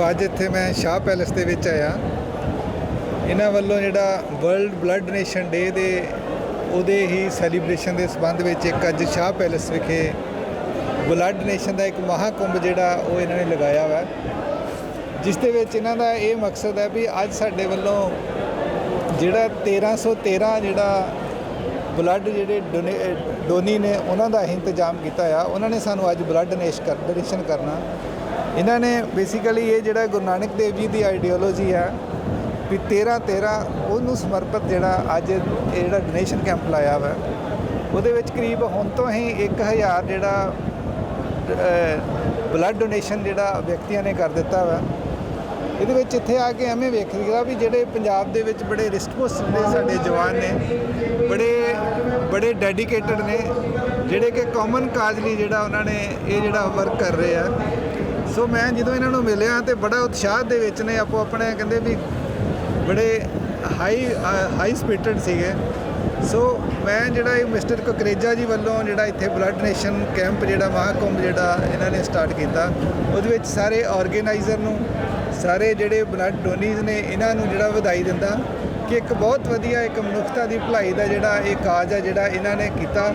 ਸੋ ਅੱਜ ਇੱਥੇ ਮੈਂ ਸ਼ਾਹ ਪੈਲੇਸ ਦੇ ਵਿੱਚ ਆਇਆ। ਇਹਨਾਂ ਵੱਲੋਂ ਜਿਹੜਾ ਵਰਲਡ ਬਲੱਡ ਡੋਨੇਸ਼ਨ ਡੇ ਦੇ ਉਹਦੇ ਹੀ ਸੈਲੀਬ੍ਰੇਸ਼ਨ ਦੇ ਸੰਬੰਧ ਵਿੱਚ ਇੱਕ ਅੱਜ ਸ਼ਾਹ ਪੈਲੇਸ ਵਿਖੇ ਬਲੱਡ ਡੋਨੇਸ਼ਨ ਦਾ ਇੱਕ ਮਹਾਕੁੰਭ ਜਿਹੜਾ ਉਹ ਇਹਨਾਂ ਨੇ ਲਗਾਇਆ ਵਾ। ਜਿਸ ਦੇ ਵਿੱਚ ਇਹਨਾਂ ਦਾ ਇਹ ਮਕਸਦ ਹੈ ਵੀ ਅੱਜ ਸਾਡੇ ਵੱਲੋਂ ਜਿਹੜਾ 1313 ਜਿਹੜਾ ਬਲੱਡ ਜਿਹੜੇ ਡੋਨੇ- ਡੋਨੀ ਨੇ ਉਹਨਾਂ ਦਾ ਇੰਤਜ਼ਾਮ ਕੀਤਾ ਆ। ਉਹਨਾਂ ਨੇ ਸਾਨੂੰ ਅੱਜ ਬਲੱਡ ਡੋਨੇਸ਼ਨ ਕਰ ਡੋਨੇਸ਼ਨ ਕਰਨਾ। ਇਹਨਾਂ ਨੇ ਬੇਸਿਕਲੀ ਇਹ ਜਿਹੜਾ ਗੁਰੂ ਨਾਨਕ ਦੇਵ ਜੀ ਦੀ ਆਈਡੀਓਲੋਜੀ ਹੈ ਵੀ 13 13 ਉਹਨੂੰ ਸਮਰਪਿਤ ਜਿਹੜਾ ਅੱਜ ਇਹ ਜਿਹੜਾ ਡੋਨੇਸ਼ਨ ਕੈਂਪ ਲਾਇਆ ਵਾ, ਉਹਦੇ ਵਿੱਚ ਕਰੀਬ ਹੁਣ ਤੋਂ ਹੀ 1000 ਜਿਹੜਾ ਬਲੱਡ ਡੋਨੇਸ਼ਨ ਜਿਹੜਾ ਵਿਅਕਤੀਆਂ ਨੇ ਕਰ ਦਿੱਤਾ ਵਾ। ਇਹਦੇ ਵਿੱਚ ਇੱਥੇ ਆ ਕੇ ਐਵੇਂ ਵੇਖ ਲਿਆ ਵੀ ਜਿਹੜੇ ਪੰਜਾਬ ਦੇ ਵਿੱਚ ਬੜੇ ਰਿਸਪੋਸ ਨੇ ਸਾਡੇ ਜਵਾਨ ਨੇ, ਬੜੇ ਬੜੇ ਡੈਡੀਕੇਟਡ ਨੇ, ਜਿਹੜੇ ਕਿ ਕਾਮਨ ਕਾਜ ਲਈ ਜਿਹੜਾ ਉਹਨਾਂ ਨੇ ਇਹ ਜਿਹੜਾ ਵਰਕ ਕਰ ਰਹੇ ਆ। ਸੋ ਮੈਂ ਜਦੋਂ ਇਹਨਾਂ ਨੂੰ ਮਿਲਿਆ ਤੇ ਬੜਾ ਉਤਸ਼ਾਹ ਦੇ ਵਿੱਚ ਨੇ, ਆਪੋ ਆਪਣੇ ਕਹਿੰਦੇ ਵੀ ਬੜੇ ਹਾਈ ਹਾਈ ਸਪਿਰਿਟਡ ਸੀਗੇ। ਸੋ ਮੈਂ ਜਿਹੜਾ ਇਹ ਮਿਸਟਰ ਕੁਕਰੇਜਾ ਜੀ ਵੱਲੋਂ ਜਿਹੜਾ ਇੱਥੇ ਬਲੱਡ ਡੋਨੇਸ਼ਨ ਕੈਂਪ ਜਿਹੜਾ, ਮਹਾਕੁੰਭ ਜਿਹੜਾ ਇਹਨਾਂ ਨੇ ਸਟਾਰਟ ਕੀਤਾ, ਉਹਦੇ ਵਿੱਚ ਸਾਰੇ ਆਰਗੇਨਾਈਜ਼ਰ ਨੂੰ, ਸਾਰੇ ਜਿਹੜੇ ਬਲੱਡ ਡੋਨੀਜ਼ ਨੇ, ਇਹਨਾਂ ਨੂੰ ਜਿਹੜਾ ਵਧਾਈ ਦਿੰਦਾ ਕਿ ਇੱਕ ਬਹੁਤ ਵਧੀਆ ਇੱਕ ਮਨੁੱਖਤਾ ਦੀ ਭਲਾਈ ਦਾ ਜਿਹੜਾ ਇਹ ਕਾਜ ਹੈ ਜਿਹੜਾ ਇਹਨਾਂ ਨੇ ਕੀਤਾ।